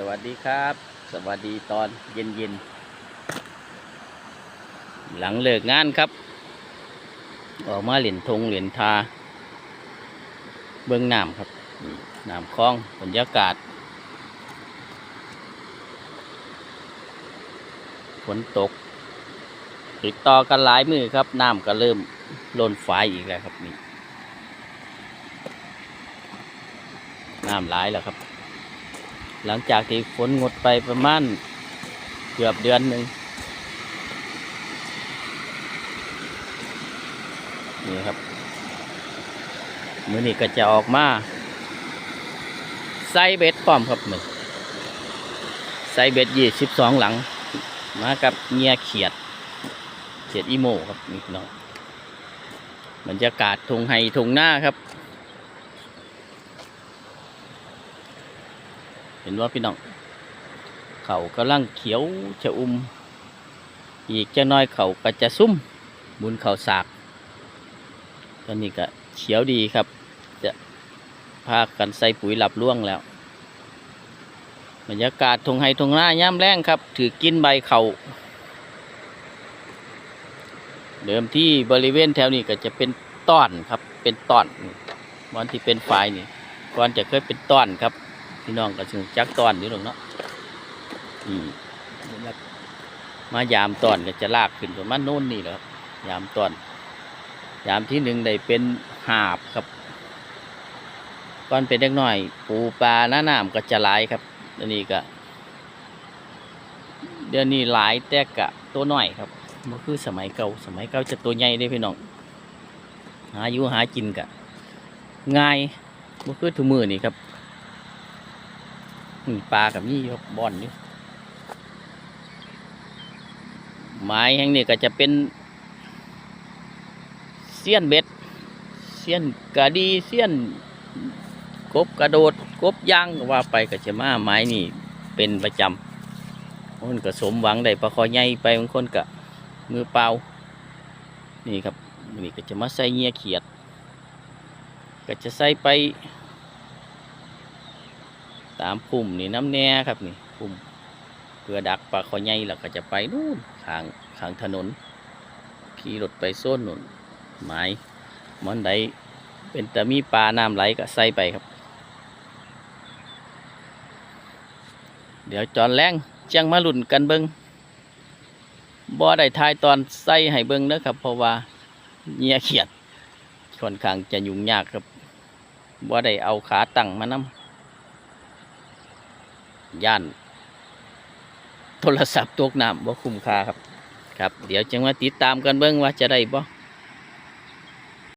สวัสดีครับ สวัสดีตอนเย็นเย็นๆหลังเลิกงานครับ ออกมาเหรียญทงเหรียญทา เบื้องน้ำครับนี่น้ำคลองบรรยากาศฝนตก ติดต่อกันหลายมือครับน้ำก็เริ่มล้นฝายอีกแล้วครับนี่น้ำหลายแล้วครับ หลังจากที่ฝนงดไปประมาณเกือบเดือนหนึ่งนี่ครับมือนี้ก็จะออกมาใส่เบ็ดพร้อมครับมือใส่เบ็ดยี่สิบสองหลัง มากับเงียเขียด เขียดอีโมครับนี่พี่น้องบรรยากาศทงไฮทงหน้าครับ ห็นว่าพี่น้องเขากำลังเขียวชะอุ่มอีกจะน้อยเขาก็จะซุ่มบุญเขาสากตอนนี้ก็เขียวดีครับ จะพากันใส่ปุ๋ยหลับล่วงแล้วบรรยากาศทงไฮทงหน้าย่ำแรงครับ ถือกินใบเขาเดิมที่บริเวณแถวนี้ก็จะเป็นต้อนครับเป็นต้อนวันที่เป็นฝายนี่ก่อนจะเคยเป็นต้อนครับ พี่น้องก็ถึงจักตอนนี่หรอกเนาะอืมมายามตอนก็จะลากขึ้นประมาณโน่นนี่แหละครับยามตอน ยามที่หนึ่งได้เป็นหาบครับก่อนเป็นเด็กน้อย ปูปลาหน้าหน้ำก็จะหลายครับเดี๋ยวนี้ก็ เดี๋ยวนี้หลายแต่กะตัวน้อยครับมันคือสมัยเก่าสมัยเก่าจะตัวใหญ่ได้พี่น้องหาอยู่หากินกะง่ายมันคือถุงมือนี่ครับ ปลากับนี่ครับบอนนี่ไม้แห่งนี้ก็จะเป็นเสี้ยนเบ็ดเสี้ยนกระดีเสี้ยนกบกระโดดกบย่างว่าไปก็จะมาไม้นี่เป็นประจำคนก็สมหวังได้ปลาคอใหญ่ไปบางคนก็มือเปล่านี่ครับนี่ก็จะมาใส่เงียเขียด ก็จะใส่ไป ตามพุ่มนี่น้ำแน่ครับนี่พุ่มเพื่อดักปลาคอใหญ่แล้วก็จะไปนู่นขางขางถนนขี่รถไปโซนนู่นไม้มันใดเป็นแต่มีปลาน้ำไหลก็ใส่ไปครับ เดี๋ยวจอนแรงจังมาลุ่นกันเบิงบ่ได้ทายตอนใส่ให้เบิงเด้อครับ เพราะว่าเงียเขียดค่อนข้างจะยุ่งยากครับบ่ได้เอาขาตั้งมานำ ย่าน โทรศัพท์ตกน้ำบ่คุ้มค่าครับ ครับ เดี๋ยวจังมาติดตามกันเบิ้งว่าจะได้บ่